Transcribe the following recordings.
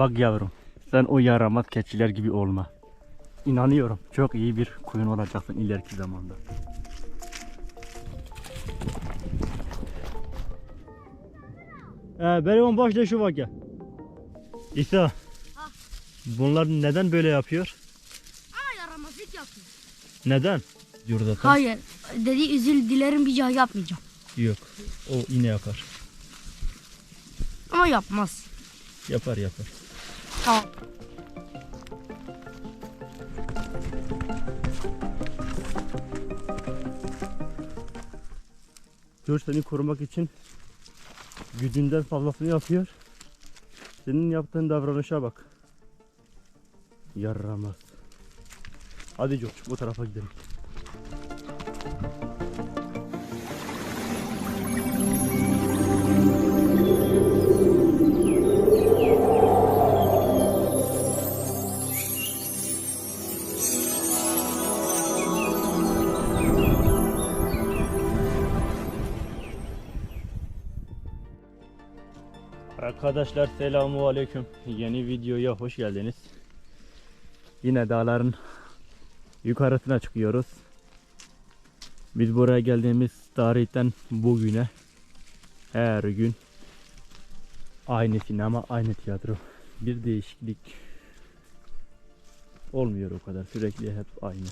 Bak yavrum sen o yaramaz keçiler gibi olma. İnanıyorum çok iyi bir koyun olacaksın ileriki zamanda. Ee, benim başta şu bak ya. İsa. Bunlar neden böyle yapıyor? Ama yaramazlık yapıyor. Neden? Diyor zaten. Hayır. Dedi üzül dilerim bir daha yapmayacağım. Yok. O yine yapar. Ama yapmaz. Yapar yapar. Tamam. Seni korumak için gücünden fazlasını yapıyor. Senin yaptığın davranışa bak. Yaramaz. Hadi George bu tarafa gidelim. Arkadaşlar selamu aleyküm. Yeni videoya hoş geldiniz. Yine dağların yukarısına çıkıyoruz. Biz buraya geldiğimiz tarihten bugüne her gün aynı sinema, aynı tiyatro. Bir değişiklik olmuyor o kadar. Sürekli hep aynı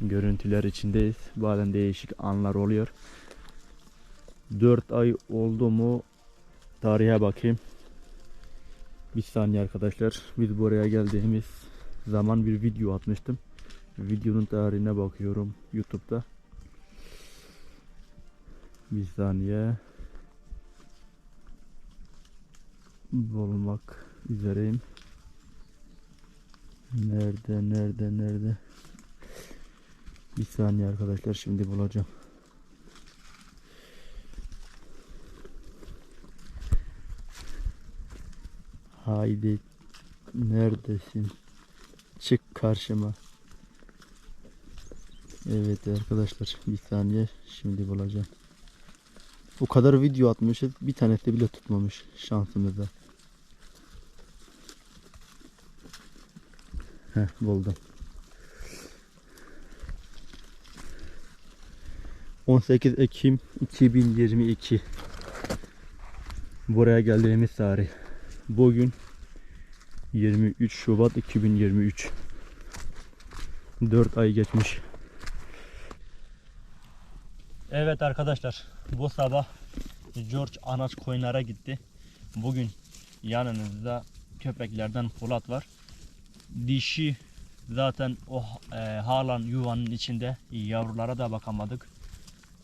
görüntüler içindeyiz. Bazen değişik anlar oluyor. 4 ay oldu mu Tarihe bakayım. Bir saniye arkadaşlar. Biz buraya geldiğimiz zaman bir video atmıştım. Videonun tarihine bakıyorum YouTube'da. Bir saniye. Bulmak üzereyim. Nerede, nerede, nerede? Bir saniye arkadaşlar şimdi bulacağım. Haydi neredesin? Çık karşıma. Evet arkadaşlar bir saniye şimdi bulacağım. O kadar video atmışız bir tanesi bile tutmamış şansımıza. Heh buldum. 18 Ekim 2022 Buraya geldiğimiz tarih. Bugün 23 Şubat 2023 4 ay geçmiş. Evet arkadaşlar bu sabah George anaç koyunlara gitti. Bugün yanınızda köpeklerden Polat var. Dişi zaten o e, halen yuvanın içinde yavrulara da bakamadık.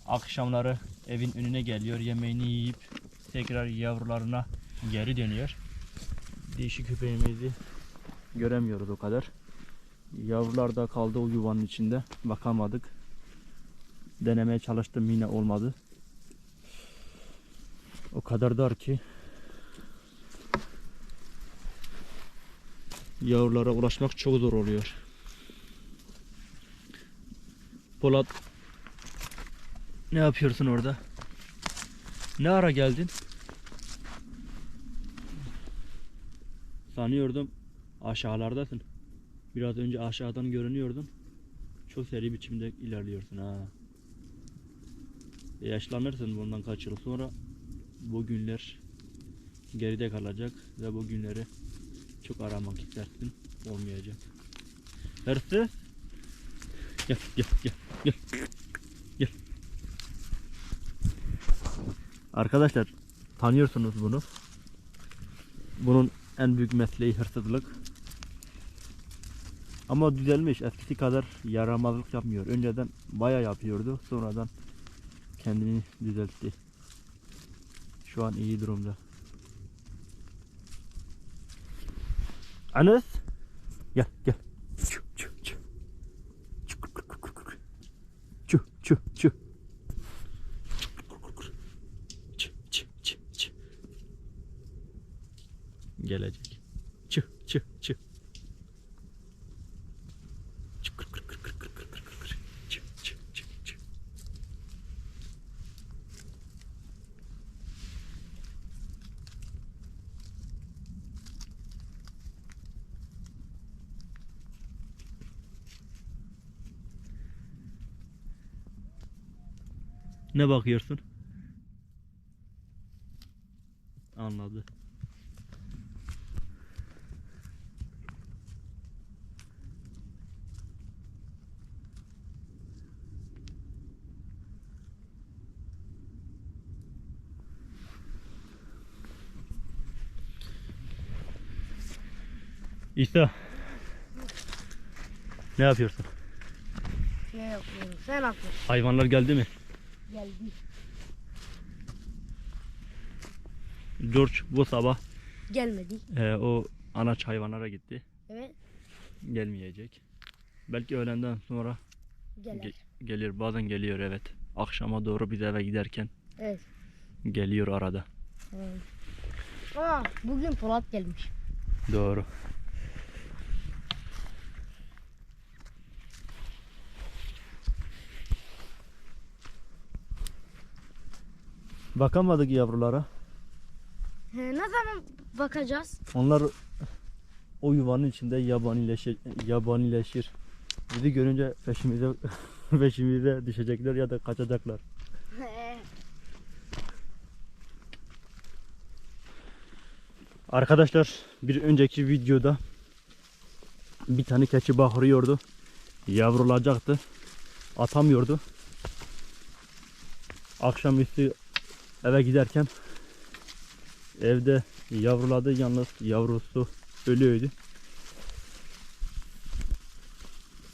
Akşamları evin önüne geliyor yemeğini yiyip tekrar yavrularına geri dönüyor. Dişi köpeğimizi göremiyoruz o kadar. Yavrular da kaldı o yuvanın içinde. Bakamadık. Denemeye çalıştım yine olmadı. O kadar dar ki yavrulara ulaşmak çok zor oluyor. Polat ne yapıyorsun orada? Ne ara geldin? Sanıyordum aşağılardasın. Biraz önce aşağıdan görünüyordun. Çok seri biçimde ilerliyorsun ha. E, Yaşlanırsın bundan kaç yıl sonra bu günler geride kalacak ve bu günleri çok aramak istersin olmayacak. Hırsız gel gel gel gel gel. Arkadaşlar tanıyorsunuz bunu. Bunun en büyük mesleği hırsızlık. Ama düzelmiş. Eskisi kadar yaramazlık yapmıyor. Önceden baya yapıyordu. Sonradan kendini düzeltti. Şu an iyi durumda. Anas. Gel gel. Çu çu çu. Çu çu. Çu gelecek. Çıh çıh çıh. Ne bakıyorsun? Anladı. İsa. Ne yapıyorsun? Ne yapıyorum? Sen yapıyorsun? Hayvanlar geldi mi? Geldi. George bu sabah Gelmedi. e, o anaç hayvanlara gitti. Evet. Gelmeyecek. Belki öğlenden sonra Gelir. ge- gelir. Bazen geliyor evet. Akşama doğru biz eve giderken Evet. geliyor arada. evet. Aa, bugün Polat gelmiş. Doğru. Bakamadık yavrulara. He, ne zaman bakacağız? Onlar o yuvanın içinde yabanileşir, yabanileşir. Bizi görünce peşimize peşimize düşecekler ya da kaçacaklar. Arkadaşlar bir önceki videoda bir tane keçi bağırıyordu. Yavrulacaktı. Atamıyordu. Akşamüstü eve giderken evde yavruladı yalnız yavrusu ölüyordu.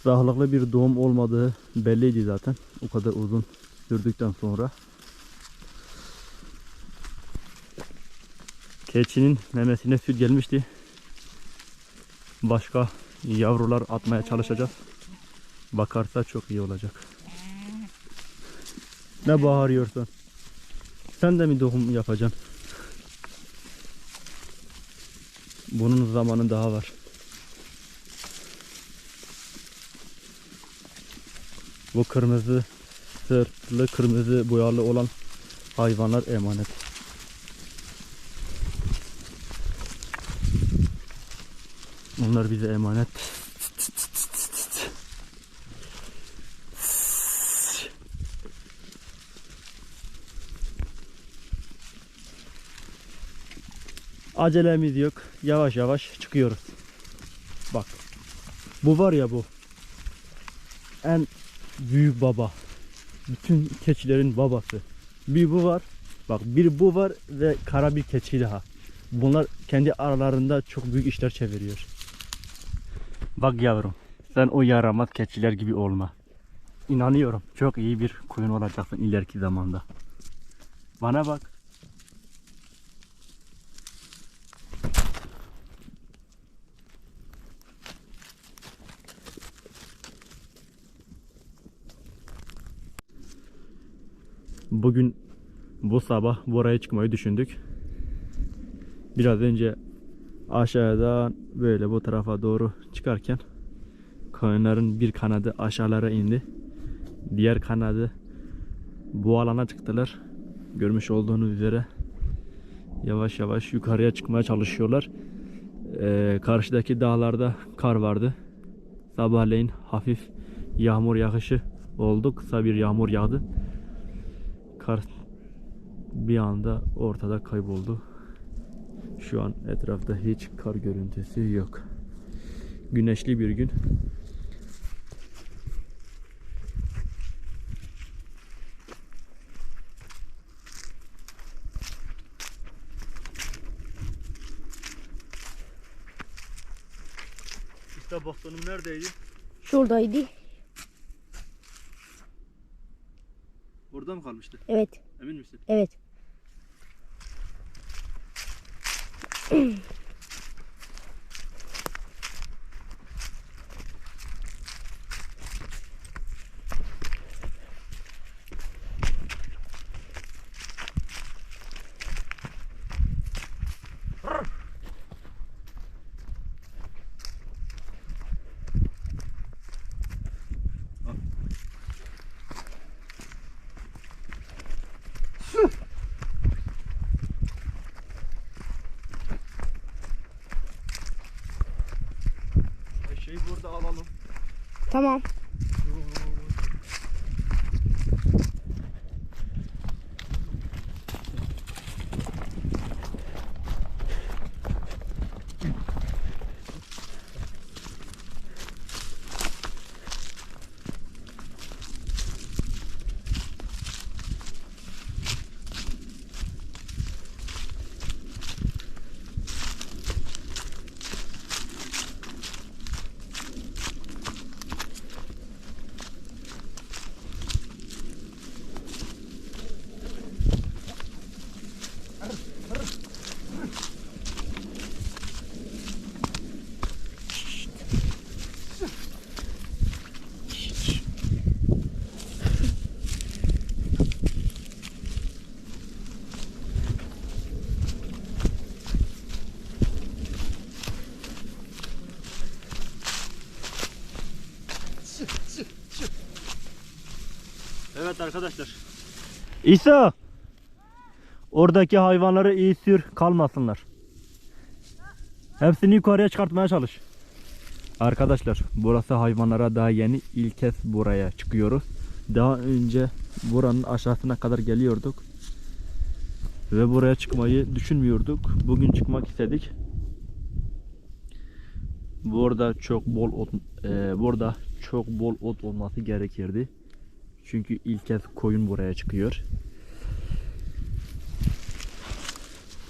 Sağlıklı bir doğum olmadığı belliydi zaten. O kadar uzun sürdükten sonra. Keçinin memesine süt gelmişti. Başka yavrular atmaya çalışacağız. Bakarsa çok iyi olacak. Ne bağırıyorsun? Sen de mi doğum yapacaksın? Bunun zamanı daha var. Bu kırmızı sırtlı kırmızı boyalı olan hayvanlar emanet. Onlar bize emanet. Acelemiz yok. Yavaş yavaş çıkıyoruz. Bak. Bu var ya bu. En büyük baba. Bütün keçilerin babası. Bir bu var. Bak bir bu var ve kara bir keçi daha. Bunlar kendi aralarında çok büyük işler çeviriyor. Bak yavrum. Sen o yaramaz keçiler gibi olma. İnanıyorum. Çok iyi bir koyun olacaksın ileriki zamanda. Bana bak. Bugün bu sabah buraya çıkmayı düşündük. Biraz önce aşağıdan böyle bu tarafa doğru çıkarken koyunların bir kanadı aşağılara indi. Diğer kanadı bu alana çıktılar. Görmüş olduğunuz üzere yavaş yavaş yukarıya çıkmaya çalışıyorlar. Ee, karşıdaki dağlarda kar vardı. Sabahleyin hafif yağmur yağışı oldu. Kısa bir yağmur yağdı. Kar bir anda ortada kayboldu. Şu an etrafta hiç kar görüntüsü yok. Güneşli bir gün. İşte bastonum neredeydi? Şuradaydı. Orada mı kalmıştı? Evet. Emin misin? Evet. Tamam. Arkadaşlar. İsa! Oradaki hayvanları iyi sür kalmasınlar. Hepsini yukarıya çıkartmaya çalış. Arkadaşlar burası hayvanlara daha yeni ilk kez buraya çıkıyoruz. Daha önce buranın aşağısına kadar geliyorduk. Ve buraya çıkmayı düşünmüyorduk. Bugün çıkmak istedik. Burada çok bol ot, e, burada çok bol ot olması gerekirdi. Çünkü ilk kez koyun buraya çıkıyor.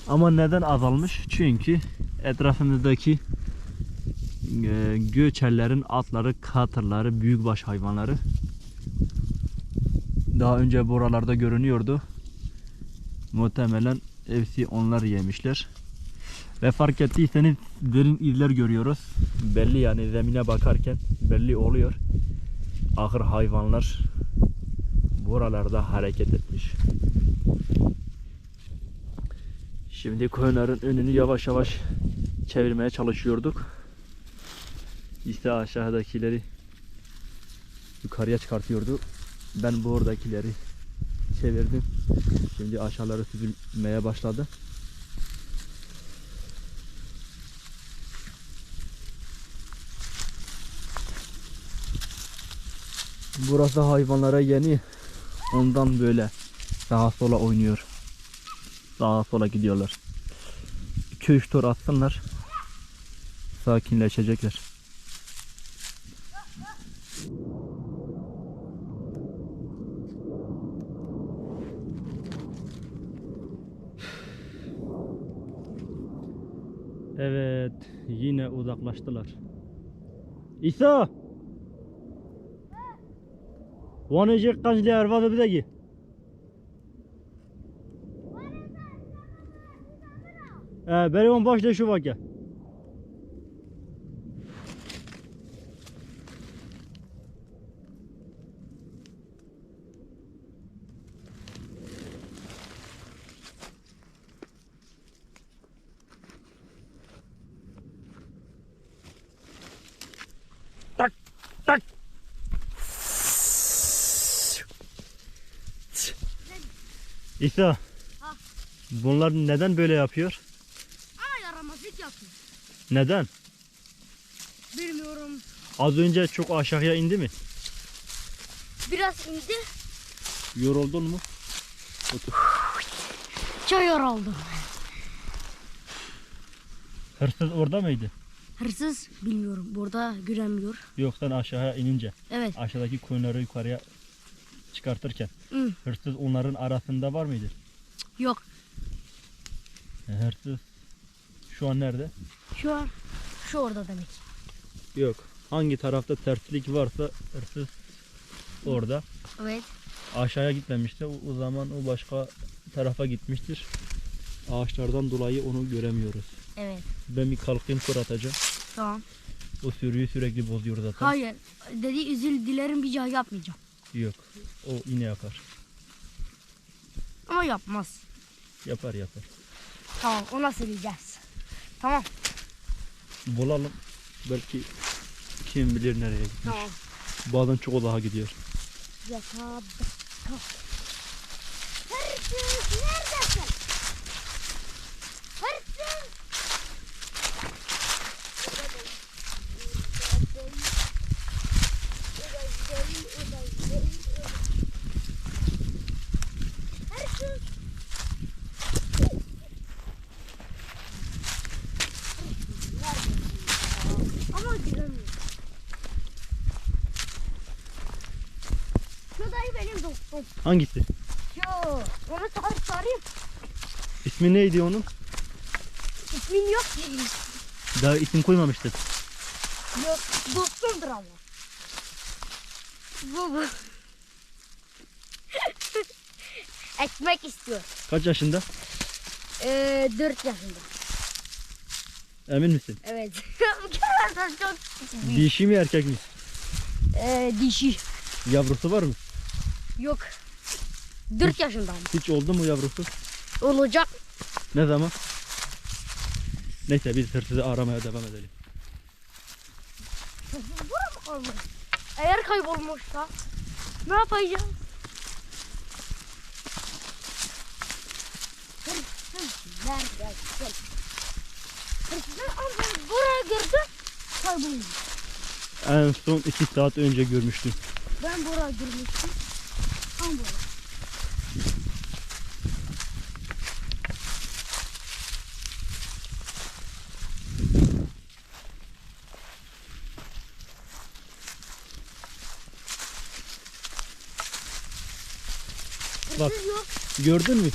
Ama neden azalmış? Çünkü etrafımızdaki e, göçerlerin atları, katırları, büyükbaş hayvanları daha önce buralarda görünüyordu. Muhtemelen hepsi onlar yemişler. Ve fark ettiyseniz derin izler görüyoruz. Belli yani zemine bakarken belli oluyor. Ahır hayvanlar buralarda hareket etmiş. Şimdi koyunların önünü yavaş yavaş çevirmeye çalışıyorduk. İşte aşağıdakileri yukarıya çıkartıyordu. Ben buradakileri çevirdim. Şimdi aşağıları süzülmeye başladı. Burası hayvanlara yeni. Ondan böyle sağa sola oynuyor. Sağa sola gidiyorlar. 2-3 tur atsınlar. Sakinleşecekler. Evet, yine uzaklaştılar. İsa! One is kaç diye arva da bir de Ee, beri on baş şu vakit. İsa. Ha. Bunlar neden böyle yapıyor? Ama yaramazlık yapıyor. Neden? Bilmiyorum. Az önce çok aşağıya indi mi? Biraz indi. Yoruldun mu? Çok yoruldum. Hırsız orada mıydı? Hırsız bilmiyorum. Burada göremiyor. Yoksa aşağıya inince Evet. aşağıdaki koyunları yukarıya çıkartırken Hı. hırsız onların arasında var mıydı? Yok. E, Hırsız şu an nerede? Şu an şu orada demek. Yok. Hangi tarafta terslik varsa hırsız orada. Evet. Aşağıya gitmemişti. O, o zaman o başka tarafa gitmiştir. Ağaçlardan dolayı onu göremiyoruz. Evet. Ben bir kalkayım tur atacağım. Tamam. O sürüyü sürekli bozuyor zaten. Hayır. Dedi üzül dilerim bir daha yapmayacağım. Yok. O yine yapar. Ama yapmaz. Yapar yapar. Tamam ona söyleyeceğiz. Tamam. Bulalım. Belki kim bilir nereye gitmiş. Tamam. Bazen çok uzağa gidiyor. Yakaladık. Hırsız neredesin? Ama giremiyor. Şu dayı benim dostum. Hangisi? Şu. Onu çağır çağırayım. İsmi neydi onun? İsmin yok ki. Daha isim koymamıştı. Yok. Dostumdur ama. Bu bu. Ekmek istiyor. Kaç yaşında? Ee, 4 yaşında. Emin misin? Evet. Çok büyük. Dişi mi erkek mi? Ee, dişi. Yavrusu var mı? Yok. 4 yaşında ama. Hiç oldu mu yavrusu? Olacak. Ne zaman? Neyse biz hırsızı aramaya devam edelim. Bura mı kalmış? Eğer kaybolmuşsa ne yapacağız? Ver gel gel. Hırsızlar amca buraya girdi. Kayboldu. En son 2 saat önce görmüştüm. Ben buraya girmiştim. Tam buraya. Bak. Hırsız yok. Gördün mü?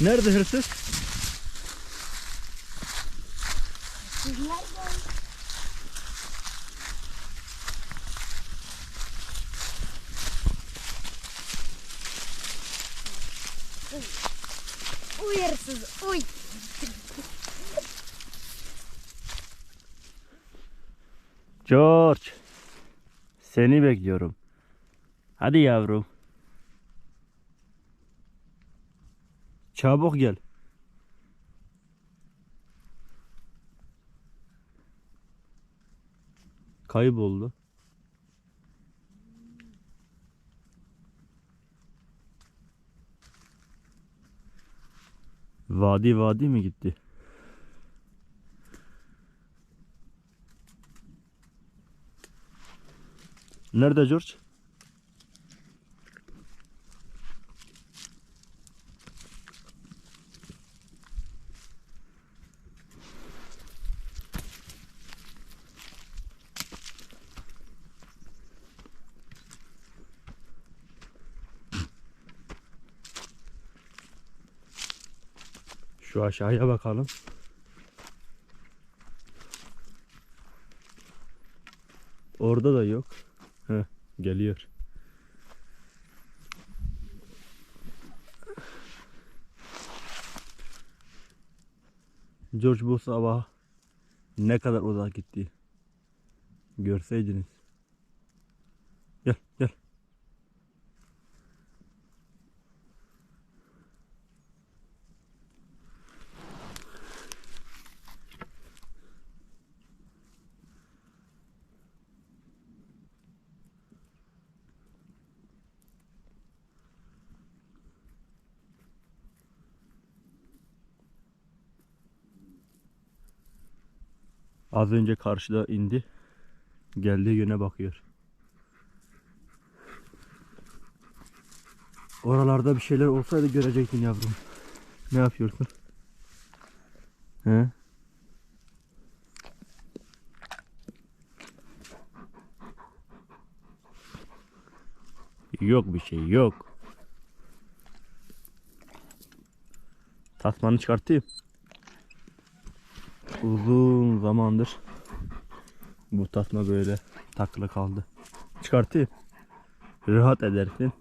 Nerede hırsız? Hırsız nerede? Uy hırsız uy. George. Seni bekliyorum. Hadi yavrum. Çabuk gel. Kayboldu. Vadi vadi mi gitti? Nerede George? Aşağıya bakalım. Orada da yok. Heh, geliyor. George bu sabah ne kadar uzak gitti. Görseydiniz. Gel gel. Az önce karşıda indi. Geldiği yöne bakıyor. Oralarda bir şeyler olsaydı görecektin yavrum. Ne yapıyorsun? He? Yok bir şey yok. Tasmanı çıkartayım. Uzun zamandır bu tasma böyle takılı kaldı. Çıkartayım. Rahat edersin.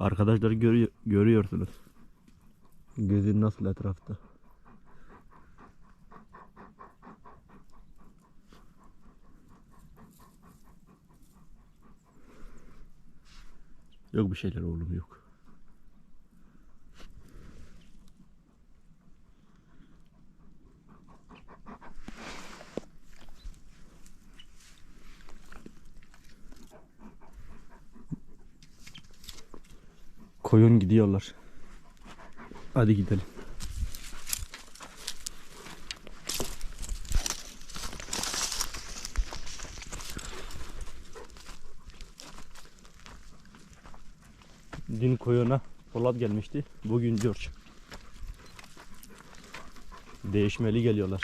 Arkadaşlar görüyor, görüyorsunuz. Gözün nasıl etrafta? Yok bir şeyler oğlum yok. Koyun gidiyorlar. Hadi gidelim. Dün koyuna Polat gelmişti. Bugün George. Değişmeli geliyorlar.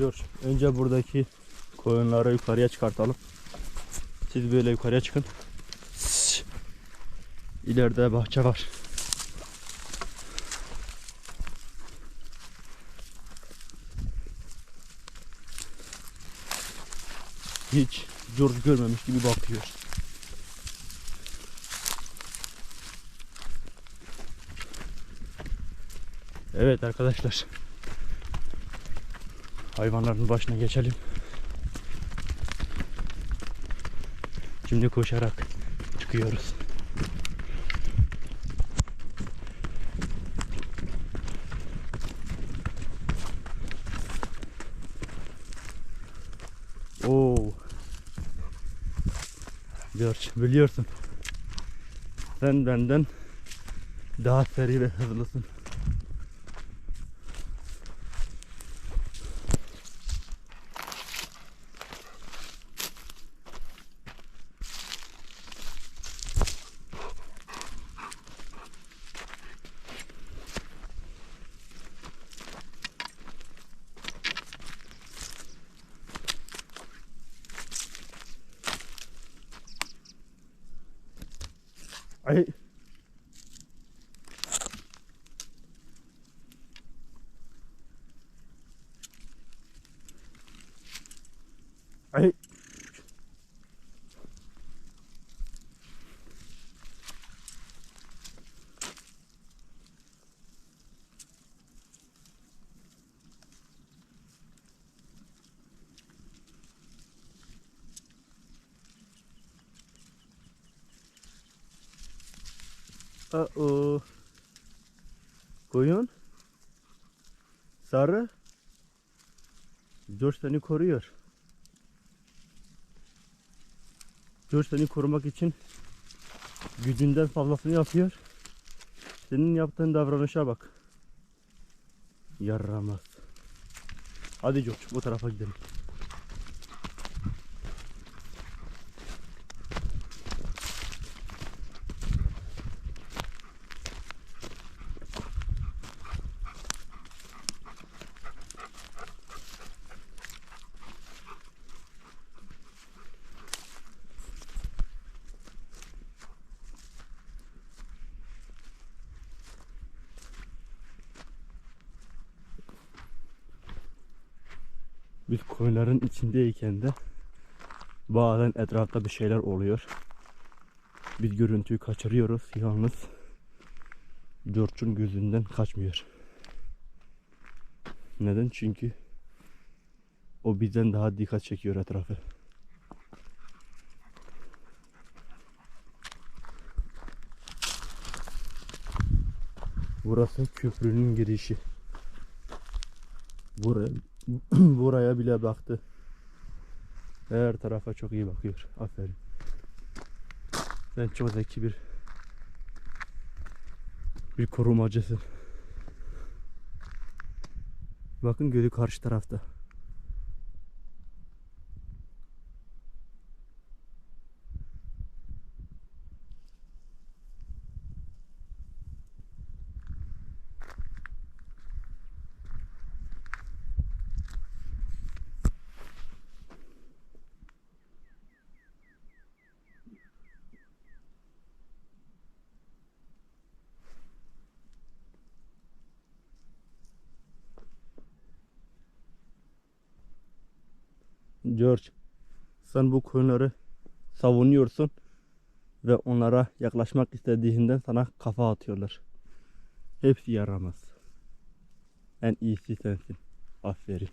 George, önce buradaki koyunları yukarıya çıkartalım. Siz böyle yukarıya çıkın. İleride bahçe var. Hiç George görmemiş gibi bakıyor. Evet arkadaşlar. Hayvanların başına geçelim. Şimdi koşarak çıkıyoruz. Oo. George biliyorsun. Sen benden daha seri ve hızlısın. Ay. Ay. Uh-oh. Koyun. Sarı. George seni koruyor. George seni korumak için gücünden fazlasını yapıyor. Senin yaptığın davranışa bak. Yaramaz. Hadi George bu tarafa gidelim. Koyunların içindeyken de bazen etrafta bir şeyler oluyor. Biz görüntüyü kaçırıyoruz yalnız George'un gözünden kaçmıyor. Neden? Çünkü o bizden daha dikkat çekiyor etrafı. Burası köprünün girişi. Buraya buraya bile baktı. Her tarafa çok iyi bakıyor. Aferin. Sen çok zeki bir bir korumacısın. Bakın gölü karşı tarafta. George, sen bu koyunları savunuyorsun ve onlara yaklaşmak istediğinden sana kafa atıyorlar. Hepsi yaramaz. En iyisi sensin. Aferin.